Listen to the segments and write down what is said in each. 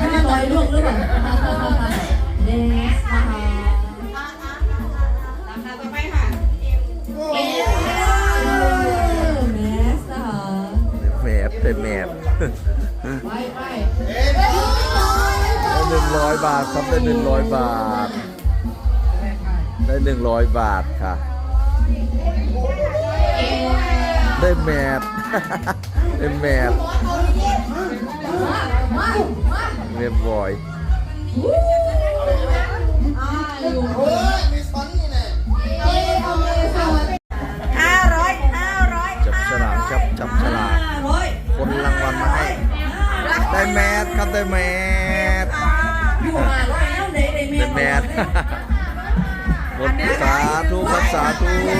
อันนั้นลอยล่วงหรือเปล่าเดสนะคะราคาต่อไปค่ะเออเมสนะคะแมบเป็นแมบไปไปได้หนึ่งร้อยบาทครับได้หนึ่งร้อยบาท ได้หนึ่งร้อยบาทค่ะ ได้แมบได้แมบ เรียบร้อยอ่าอยู่ห้าร้อยห้าร้อยจับฉลากครับจับฉลากห้าร้อยคนรางวัลมาให้ ได้แมสครับได้แมสอยู่ห้าร้อยแล้วไหนได้แม่ได้แมสหมดสาธุครับสาธุร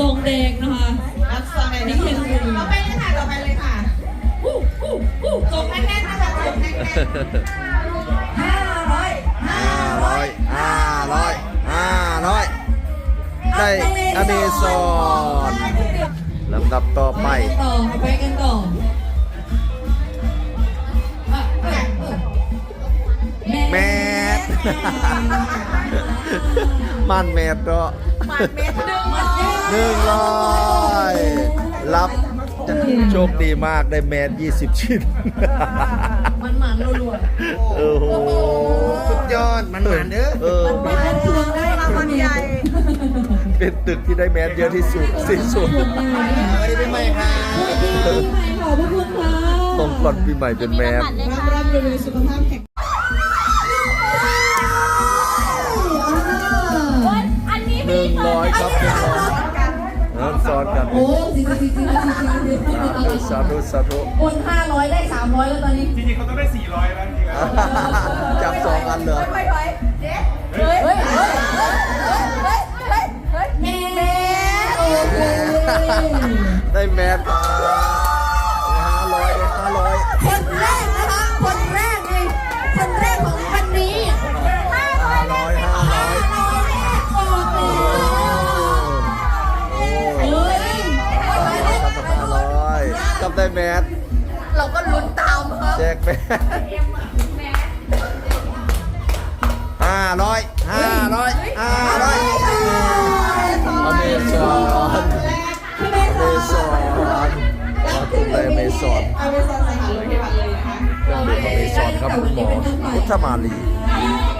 ทรงแดงนะคะรับซองไหนนี่คือต่อไปเลยค่ะต่อไปเลยค่ะฮู้ฮู้ฮู้จบแน่นๆนะคะจบแน่นห้าร้อยห้าร้อยห้าร้อยห้าร้อยได้อเมซอนลำดับต่อไปไปกันต่อไปกันต่ออะเออเออแมสมันแมสเนาะๆมันเม็ด หนึ่งหนึ่งร้อยรับโชคดีมากได้แมส20ชิ้น มันหมันรัวโอ้โหสุดยอดมันหมันเด้อเออๆมันทวงได้รางวัลใหญ่เป็นตึกที่ได้แมสเยอะที่สุดสิ้นสุดสวัสดีปีใหม่ค่ะปีใหม่ขอบพระคุณค่ะตรงก่อนปีใหม่เป็นแมส รับรับรวยสุขภาพแข็งหนึ่งร้อยครับหนึ่งร้อยน้ำ ซ้อนกันโอ้สิสิสิสิสิสิสาธุสาธุโอนห้าร้อยได้สามร้อยแล้วตอนนี้จริงๆเขาต้องได้ 400แล้วจริงๆจับสองอันเหรอเฮ้ยเฮ้ยเฮ้ยเฮ้ยเฮ้ยเฮ้ยเฮ้ยแม่โอ้โหได้แม่ อยกับได้แมสเราก็ลุ้นตามครับแจกแมสห้าร้อยห้าร้อยห้าร้อยอเมซอนอเมซอนมาถูกเลยอเมซอนเอาไปซอนสถานโรงพยาบาลเลยนะคะเครื่องดื่มอเมซอนครับคุณหมอพุทธมาลีอ